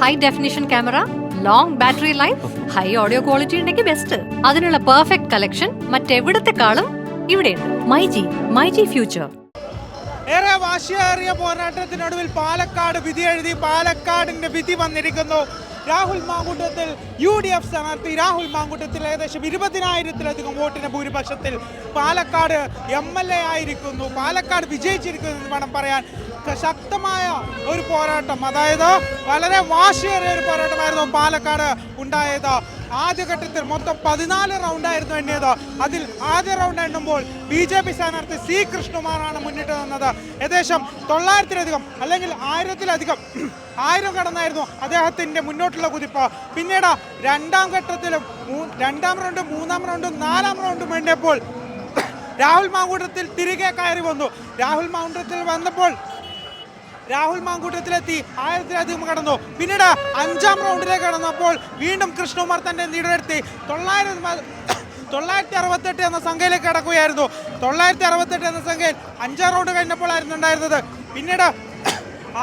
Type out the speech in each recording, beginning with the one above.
High definition camera long battery life high audio quality ഉണ്ടെങ്കിൽ best അതിനുള്ള perfect collection മറ്റെവിടത്തെക്കാളും ഇവിടെയുണ്ട്. മൈ ജി ഫ്യൂച്ചർ ഏറെ വാശിയേറിയ പോരാട്ടത്തിനൊടുവിൽ പാലക്കാട് വിധി എഴുതി പാലക്കാടിന്റെ വിധി വന്നിരിക്കുന്നു. Rahul Mankoottathil U D F സ്ഥാനാർത്ഥി രാഹുൽ മാങ്കൂട്ടത്തിൽ ഏകദേശം ഇരുപതിനായിരത്തിലധികം വോട്ടിന് ഭൂരിപക്ഷത്തിൽ പാലക്കാട് എം എൽ എ ആയിരിക്കുന്നു. പാലക്കാട് വിജയിച്ചിരിക്കുന്നു എന്ന് വേണം പറയാൻ. ശക്തമായ ഒരു പോരാട്ടം. അതായത് വളരെ വാശിയേറിയ ഒരു പോരാട്ടമായിരുന്നു പാലക്കാട് ഉണ്ടായത്. ആദ്യഘട്ടത്തിൽ മൊത്തം പതിനാല് റൗണ്ടായിരുന്നു എണ്ണിയത്. അതിൽ ആദ്യ റൗണ്ട് എണ്ണുമ്പോൾ ബി ജെ പി സ്ഥാനാർത്ഥി സി കൃഷ്ണകുമാറാണ് മുന്നിട്ട് നിന്നത്. ഏകദേശം തൊള്ളായിരത്തിലധികം അല്ലെങ്കിൽ ആയിരത്തിലധികം ആയിരം കടന്നായിരുന്നു അദ്ദേഹത്തിന്റെ മുന്നോട്ടുള്ള കുതിപ്പ്. പിന്നീട് രണ്ടാം ഘട്ടത്തിലും രണ്ടാം റൗണ്ടും മൂന്നാം റൗണ്ടും നാലാം റൗണ്ടും എണ്ണിയപ്പോൾ രാഹുൽ മാങ്കൂട്ടത്തിൽ തിരികെ കയറി വന്നു. രാഹുൽ മാങ്കൂട്ടത്തിൽ വന്നപ്പോൾ രാഹുൽ മാങ്കൂട്ടത്തിലെത്തി. ആയിരത്തിലധികം കടന്നു. പിന്നീട് അഞ്ചാം റൗണ്ടിലേക്ക് കടന്നപ്പോൾ വീണ്ടും കൃഷ്ണകുമാർ തന്റെ നീടുവരുത്തി തൊള്ളായിരം തൊള്ളായിരത്തി അറുപത്തെട്ട് എന്ന സംഖ്യയിലേക്ക് കടക്കുകയായിരുന്നു. തൊള്ളായിരത്തി അറുപത്തെട്ട് എന്ന സംഖ്യയിൽ അഞ്ചാം റൗണ്ട് കഴിഞ്ഞപ്പോൾ ആയിരുന്നു ഉണ്ടായിരുന്നത്. പിന്നീട്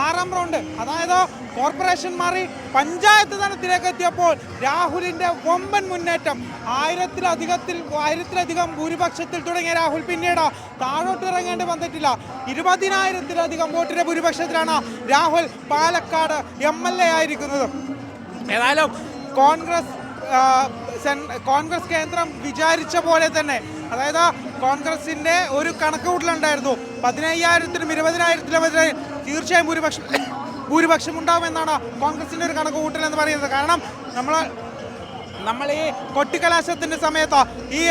ആറാം റൗണ്ട്. അതായത് കോർപ്പറേഷൻ മാറി പഞ്ചായത്ത് തലത്തിലേക്ക് എത്തിയപ്പോൾ രാഹുലിന്റെ വമ്പൻ മുന്നേറ്റം. ആയിരത്തിലധികത്തിൽ ആയിരത്തിലധികം ഭൂരിപക്ഷത്തിൽ തുടങ്ങിയ രാഹുൽ പിന്നീട് താഴോട്ട് ഇറങ്ങേണ്ടി വന്നിട്ടില്ല. ഇരുപതിനായിരത്തിലധികം വോട്ടിന്റെ ഭൂരിപക്ഷത്തിലാണ് Rahul Palakkad M L A ആയിരിക്കുന്നത്. ഏതായാലും കോൺഗ്രസ് കോൺഗ്രസ് കേന്ദ്രം വിചാരിച്ച പോലെ തന്നെ അതായത് കോൺഗ്രസിന്റെ ഒരു കണക്കുകൂട്ടലുണ്ടായിരുന്നു. പതിനയ്യായിരത്തിനും ഇരുപതിനായിരത്തിലും എതിരെ തീർച്ചയായും ഭൂരിപക്ഷം ഭൂരിപക്ഷം ഉണ്ടാവുമെന്നാണ് കോൺഗ്രസിന്റെ ഒരു കണക്കുകൂട്ടൽ എന്ന് പറയുന്നത്. കാരണം നമ്മൾ നമ്മൾ ഈ കൊട്ടിക്കലാശത്തിന്റെ സമയത്ത് ഈ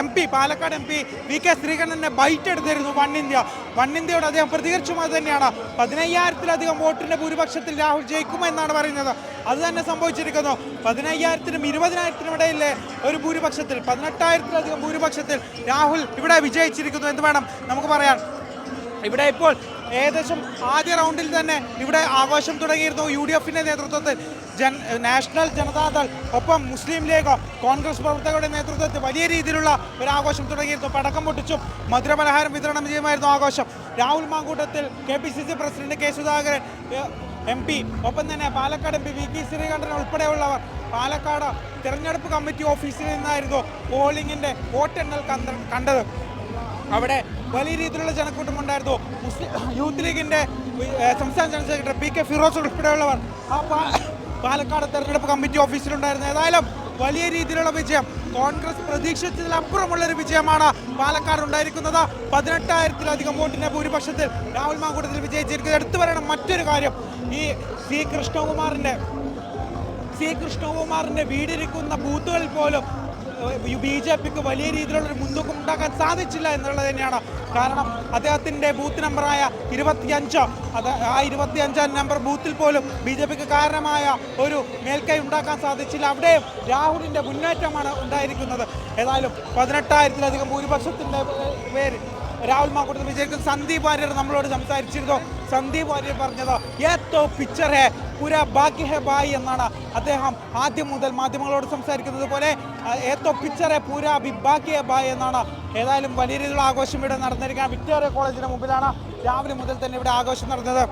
M P Palakkad M P V K ശ്രീകണ്ഠനെ byte എടുത്തിരുന്നു വൺ ഇന്ത്യ. വൺ ഇന്ത്യയോട് അദ്ദേഹം പ്രതികരിച്ചും അത് തന്നെയാണ്. പതിനയ്യായിരത്തിലധികം വോട്ടിന്റെ ഭൂരിപക്ഷത്തിൽ രാഹുൽ ജയിക്കുമെന്നാണ് പറയുന്നത്. അത് തന്നെ സംഭവിച്ചിരിക്കുന്നു. പതിനയ്യായിരത്തിനും ഇരുപതിനായിരത്തിനും ഇടയിലെ ഒരു ഭൂരിപക്ഷത്തിൽ പതിനെട്ടായിരത്തിലധികം ഭൂരിപക്ഷത്തിൽ രാഹുൽ ഇവിടെ വിജയിച്ചിരിക്കുന്നു എന്ന് വേണം നമുക്ക് പറയാൻ. ഇവിടെ ഇപ്പോൾ ഏകദേശം ആദ്യ റൗണ്ടിൽ തന്നെ ഇവിടെ ആഘോഷം തുടങ്ങിയിരുന്നു യു ഡി എഫിന്റെ നേതൃത്വത്തിൽ. ജൻ നാഷണൽ ജനതാദൾ ഒപ്പം മുസ്ലിം ലീഗ് കോൺഗ്രസ് പ്രവർത്തകരുടെ നേതൃത്വത്തിൽ വലിയ രീതിയിലുള്ള ഒരു ആഘോഷം തുടങ്ങിയിരുന്നു. പടക്കം പൊട്ടിച്ചും മധുരപലഹാരം വിതരണം ചെയ്യുമായിരുന്നു ആഘോഷം. Rahul Mankoottathil K P C C president K Sudhakaran M P ഒപ്പം തന്നെ Palakkad M P V K Sreekandan ഉൾപ്പെടെയുള്ളവർ. പാലക്കാട് തിരഞ്ഞെടുപ്പ് കമ്മിറ്റി ഓഫീസിൽ നിന്നായിരുന്നു പോളിംഗിന്റെ വോട്ടെണ്ണൽ കണ്ട കണ്ടത്. അവിടെ വലിയ രീതിയിലുള്ള ജനക്കൂട്ടം ഉണ്ടായിരുന്നു. മുസ്ലിം യൂത്ത് ലീഗിന്റെ സംസ്ഥാന general secretary P K Firoz ഉൾപ്പെടെയുള്ളവർ. ആ പാലക്കാട് തെരഞ്ഞെടുപ്പ് കമ്മിറ്റി ഓഫീസിലുണ്ടായിരുന്നു ഏതായാലും വലിയ രീതിയിലുള്ള വിജയം. കോൺഗ്രസ് പ്രതീക്ഷിച്ചതിലപ്പുറമുള്ള ഒരു വിജയമാണ് പാലക്കാട് ഉണ്ടായിരിക്കുന്നത്. പതിനെട്ടായിരത്തിലധികം വോട്ടിന്റെ ഭൂരിപക്ഷത്തിൽ രാഹുൽ മാങ്കൂട്ടത്തിൽ വിജയിച്ചിരിക്കുന്നത്. എടുത്തു പറയണം മറ്റൊരു കാര്യം. ഈ സി കൃഷ്ണകുമാറിന്റെ സി കൃഷ്ണകുമാറിന്റെ വീടിരിക്കുന്ന ബൂത്തുകളിൽ പോലും ബി ജെ പിക്ക് വലിയ രീതിയിലുള്ള ഒരു മുൻതൂക്കം ഉണ്ടാക്കാൻ സാധിച്ചില്ല എന്നുള്ളത് തന്നെയാണ്. കാരണം അദ്ദേഹത്തിന്റെ ബൂത്ത് നമ്പറായ ഇരുപത്തിയഞ്ച് അത് ആ ഇരുപത്തിയഞ്ചാം നമ്പർ ബൂത്തിൽ പോലും ബി ജെ പിക്ക് കാരണമായ ഒരു മേൽക്കൈ ഉണ്ടാക്കാൻ സാധിച്ചില്ല. അവിടെയും രാഹുലിന്റെ മുന്നേറ്റമാണ് ഉണ്ടായിരിക്കുന്നത്. ഏതായാലും പതിനെട്ടായിരത്തിലധികം ഭൂരിപക്ഷത്തിന്റെ പേര് രാഹുൽ മാക്കൂട്ടത്തിൽ വിജയിക്കുന്ന സന്ദീപ് വാര്യർ നമ്മളോട് സംസാരിച്ചിരുന്നു. സന്ദീപ് വാര്യർ പറഞ്ഞത് ഏത്തോ പിക്ചർ ഹേ പുര ബാക്കി ഹെ ബായി എന്നാണ് അദ്ദേഹം ആദ്യം മുതൽ മാധ്യമങ്ങളോട് സംസാരിക്കുന്നത്. പോലെ ഏത്തോ പിക്ചറെ പൂര അഭി ബാക്കി ഹെ ബായി എന്നാണ്. ഏതായാലും വലിയ രീതിയിലുള്ള ആഘോഷം ഇവിടെ നടന്നിരിക്കുകയാണ്. വിക്ടോറിയ കോളേജിന് മുമ്പിലാണ് രാവിലെ മുതൽ തന്നെ ഇവിടെ ആഘോഷം നടന്നത്.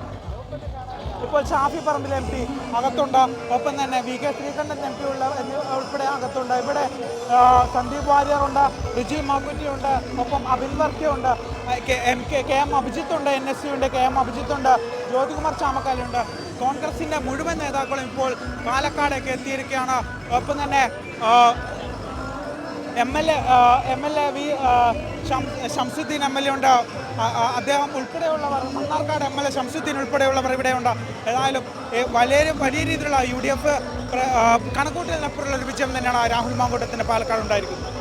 ഇപ്പോൾ ഷാഫി പറമ്പിൽ എം പി അകത്തുണ്ട്. ഒപ്പം തന്നെ V K Sreekandan M P ഉള്ള ഉൾപ്പെടെ അകത്തുണ്ട്. ഇവിടെ സന്ദീപ് വാര്യറുണ്ട് റിജി മാക്കുറ്റിയുണ്ട് ഒപ്പം അബിൻ വർക്കിയുണ്ട് ഉണ്ട് എം കെ കെ എം അഭിജിത്തുണ്ട് എൻ എസ് യു ഉണ്ട് കെ എം അഭിജിത്തുണ്ട് ജ്യോതികുമാർ ചാമക്കാലുണ്ട് കോൺഗ്രസിന്റെ മുഴുവൻ നേതാക്കളും ഇപ്പോൾ പാലക്കാടേക്ക് എത്തിയിരിക്കുകയാണ്. ഒപ്പം തന്നെ M L A M L A V Shamsudheen M L A ഉണ്ട്. അദ്ദേഹം ഉൾപ്പെടെയുള്ളവർ Mannarkkad M L A Shamsudheen ഉൾപ്പെടെയുള്ളവർ ഇവിടെയുണ്ട്. ഏതായാലും വലിയ വലിയ രീതിയിലുള്ള യു ഡി എഫ് കണക്കൂട്ടലിനപ്പുറമുള്ള ഒരു വിജയം തന്നെയാണ് രാഹുൽ മാങ്കൂട്ടത്തിന്റെ പാലക്കാട് ഉണ്ടായിരിക്കുന്നത്